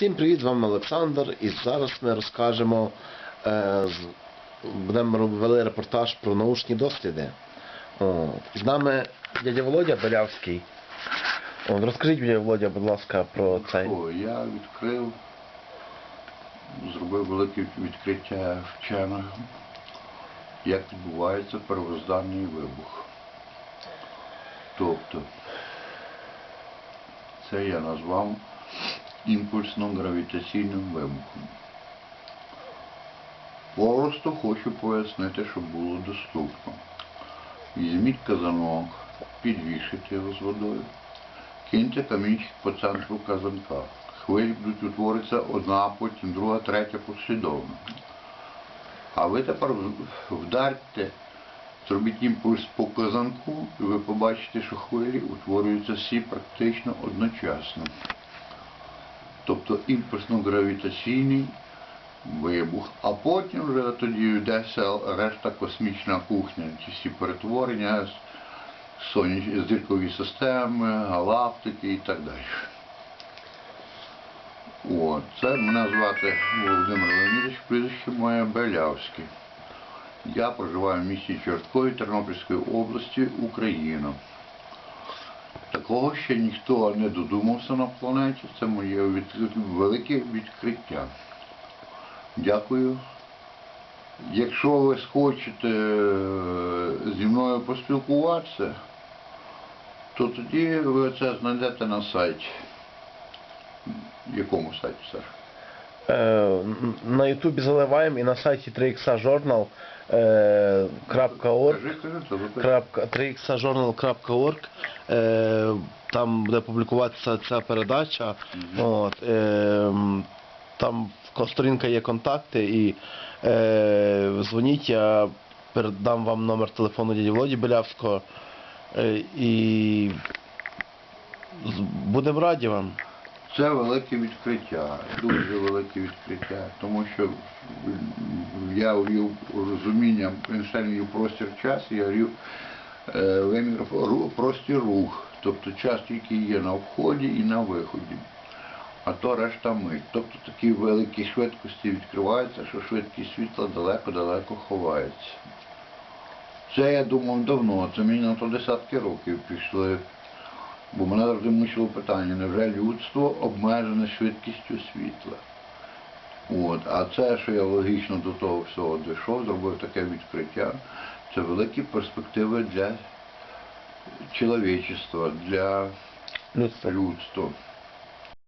Всім привіт, з вами Олександр. І зараз ми розкажемо, е, будемо робити репортаж про научні досліди. З нами дядя Володя Белявський. Розкажіть дядя Володя, будь ласка, про цей. О, я відкрив, зробив велике відкриття вчених, як відбувається первозданний вибух. Тобто, це я назвав імпульсно-гравітаційним вибухом. Просто хочу пояснити, щоб було доступно. Візьміть казанок, підвішайте його з водою. Киньте камінчик по центру казанка. Хвилі будуть утворитися одна, потім друга, третя послідовно. А ви тепер вдарте, зробіть імпульс по казанку, і ви побачите, що хвилі утворюються всі практично одночасно. Тобто імпульсно-гравітаційний вибух, а потім вже тоді йдеться решта космічна кухня, ті всі перетворення, соняч... зіркові системи, галактики і так далі. О, це мене звати Володимир Леонідович, прізвище моє Белявське. Я проживаю в місті Чорткові Тернопільської області, Україна. Такого ще ніхто не додумався на планеті. Це моє велике відкриття. Дякую. Якщо ви схочете е, зі мною поспілкуватися, то тоді ви це знайдете на сайті. Якому сайті, Саш? Е, на Ютубі заливаємо і на сайті 3xjournal.org е, .org Кажи, кажи, то ви кажи. крапка- 3xjournal.org е, Там буде публікуватися ця передача. От, е, там в сторінка є контакти і е, дзвоніть, я передам вам номер телефону дяді Володі Белявського. Е, і будемо раді вам. Це велике відкриття, дуже велике відкриття, тому що я ввів розуміння, Ейнштейн простір час, я ввів е, вимір простір рух, тобто час тільки є на вході і на виході, а то решта мить. Тобто такі великі швидкості відкриваються, що швидкість світла далеко-далеко ховається. Це я думав давно, це мені на то десятки років пішли. Бо мене завжди мучило питання, невже людство обмежене швидкістю світла? От, а це, що я логічно до того всього дійшов, зробив таке відкриття, це великі перспективи для чоловічества, для людства.